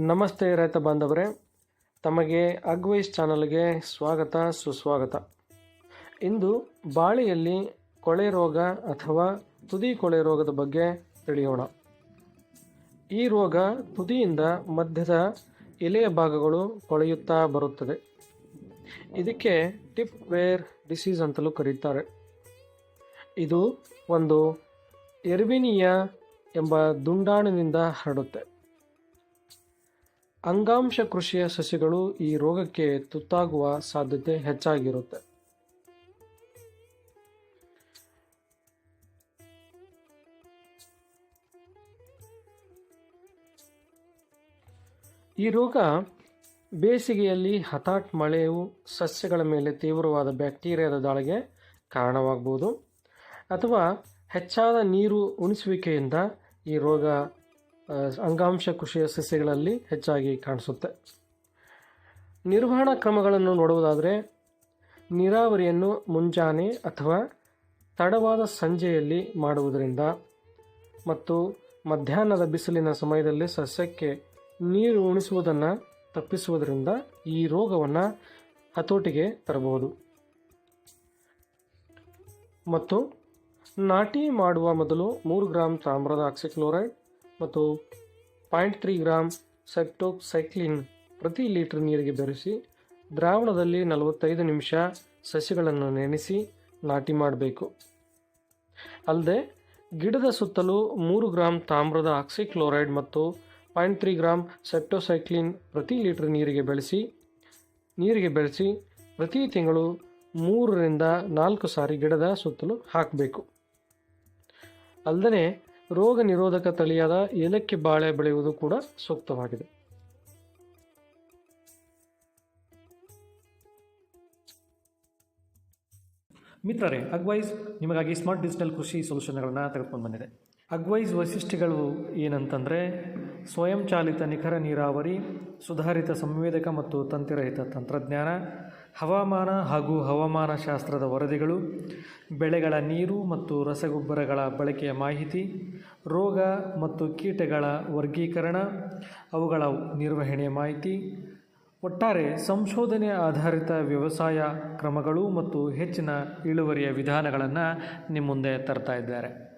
ನಮಸ್ತೆ ರೈತ ಬಾಂಧವರೇ, ತಮಗೆ ಅಗ್ವೈಸ್ ಚಾನಲ್ಗೆ ಸ್ವಾಗತ, ಸುಸ್ವಾಗತ. ಇಂದು ಬಾಳೆಯಲ್ಲಿ ಕೊಳೆ ರೋಗ ಅಥವಾ ತುದಿ ಕೊಳೆ ರೋಗದ ಬಗ್ಗೆ ತಿಳಿಯೋಣ. ಈ ರೋಗ ತುದಿಯಿಂದ ಮಧ್ಯದ ಎಲೆಯ ಭಾಗಗಳು ಕೊಳೆಯುತ್ತಾ ಬರುತ್ತದೆ. ಇದಕ್ಕೆ ಟಿಪ್ ವೇರ್ ಡಿಸೀಸ್ ಅಂತಲೂ ಕರೀತಾರೆ. ಇದು ಒಂದು ಎರ್ವಿನಿಯಾ ಎಂಬ ದುಂಡಾಣಿನಿಂದ ಹರಡುತ್ತೆ. ಅಂಗಾಂಶ ಕೃಷಿಯ ಸಸಿಗಳು ಈ ರೋಗಕ್ಕೆ ತುತ್ತಾಗುವ ಸಾಧ್ಯತೆ ಹೆಚ್ಚಾಗಿರುತ್ತೆ. ಈ ರೋಗ ಬೇಸಿಗೆಯಲ್ಲಿ ಹಠಾತ್ ಮಳೆಯು ಸಸ್ಯಗಳ ಮೇಲೆ ತೀವ್ರವಾದ ಬ್ಯಾಕ್ಟೀರಿಯಾದ ದಾಳಿಗೆ ಕಾರಣವಾಗಬಹುದು ಅಥವಾ ಹೆಚ್ಚಾದ ನೀರು ಉಣಿಸುವಿಕೆಯಿಂದ ಈ ರೋಗ ಅಂಗಾಂಶ ಕೃಷಿಯ ಸಸ್ಯಗಳಲ್ಲಿ ಹೆಚ್ಚಾಗಿ ಕಾಣಿಸುತ್ತೆ. ನಿರ್ವಹಣಾ ಕ್ರಮಗಳನ್ನು ನೋಡುವುದಾದರೆ, ನೀರಾವರಿಯನ್ನು ಮುಂಜಾನೆ ಅಥವಾ ತಡವಾದ ಸಂಜೆಯಲ್ಲಿ ಮಾಡುವುದರಿಂದ ಮತ್ತು ಮಧ್ಯಾಹ್ನದ ಬಿಸಿಲಿನ ಸಮಯದಲ್ಲಿ ಸಸ್ಯಕ್ಕೆ ನೀರು ಉಣಿಸುವುದನ್ನು ತಪ್ಪಿಸುವುದರಿಂದ ಈ ರೋಗವನ್ನು ಹತೋಟಿಗೆ ತರಬಹುದು. ಮತ್ತು ನಾಟಿ ಮಾಡುವ ಮೊದಲು ಮೂರು ಗ್ರಾಂ ತಾಮ್ರದ ಆಕ್ಸಿಕ್ಲೋರೈಡ್ ಮತ್ತು ಪಾಯಿಂಟ್ ತ್ರೀ ಗ್ರಾಮ್ ಸೆಕ್ಟೋಸೈಕ್ಲಿನ್ ಪ್ರತಿ ಲೀಟರ್ ನೀರಿಗೆ ಬೆರೆಸಿ ದ್ರಾವಣದಲ್ಲಿ ನಲವತ್ತೈದು ನಿಮಿಷ ಸಸಿಗಳನ್ನು ನೆನೆಸಿ ನಾಟಿ ಮಾಡಬೇಕು. ಅಲ್ಲದೆ ಗಿಡದ ಸುತ್ತಲೂ ಮೂರು ಗ್ರಾಮ್ ತಾಮ್ರದ ಆಕ್ಸಿಕ್ಲೋರೈಡ್ ಮತ್ತು ಪಾಯಿಂಟ್ ತ್ರೀ ಗ್ರಾಮ್ ಸೆಪ್ಟೋಸೈಕ್ಲಿನ್ ಪ್ರತಿ ಲೀಟರ್ ನೀರಿಗೆ ಬೆಳೆಸಿ ನೀರಿಗೆ ಬೆಳೆಸಿ ಪ್ರತಿ ತಿಂಗಳು ಮೂರರಿಂದ ನಾಲ್ಕು ಸಾರಿ ಗಿಡದ ಸುತ್ತಲೂ ಹಾಕಬೇಕು. ಅಲ್ಲದೆ ರೋಗ ನಿರೋಧಕ ತಳಿಯಾದ ಏಲಕ್ಕಿ ಬಾಳೆ ಬೆಳೆಯುವುದು ಕೂಡ ಸೂಕ್ತವಾಗಿದೆ. ಮಿತ್ರರೇ ಅಗ್ವೈಸ್ ನಿಮಗಾಗಿ ಸ್ಮಾರ್ಟ್ ಡಿಜಿಟಲ್ ಕೃಷಿ ಸೊಲ್ಯೂಷನ್ಗಳನ್ನು ತೆಗೆದುಕೊಂಡು ಬಂದಿದೆ. ಅಗ್ವೈಸ್ ವೈಶಿಷ್ಟ್ಯಗಳು ಏನಂತಂದರೆ, ಸ್ವಯಂಚಾಲಿತ ನಿಖರ ನೀರಾವರಿ, ಸುಧಾರಿತ ಸಂವೇದಕ ಮತ್ತು ತಂತಿರಹಿತ ತಂತ್ರಜ್ಞಾನ ಹವಾಮಾನ ಹಾಗೂ ಹವಾಮಾನ ಶಾಸ್ತ್ರದ ವರದಿಗಳು, ಬೆಳೆಗಳ ನೀರು ಮತ್ತು ರಸಗೊಬ್ಬರಗಳ ಬಳಕೆಯ ಮಾಹಿತಿ, ರೋಗ ಮತ್ತು ಕೀಟಗಳ ವರ್ಗೀಕರಣ, ಅವುಗಳ ನಿರ್ವಹಣೆಯ ಮಾಹಿತಿ, ಒಟ್ಟಾರೆ ಸಂಶೋಧನೆ ಆಧಾರಿತ ವ್ಯವಸಾಯ ಕ್ರಮಗಳು ಮತ್ತು ಹೆಚ್ಚಿನ ಇಳುವರಿಯ ವಿಧಾನಗಳನ್ನು ನಿಮ್ಮ ಮುಂದೆ ತರ್ತಾ ಇದ್ದಾರೆ.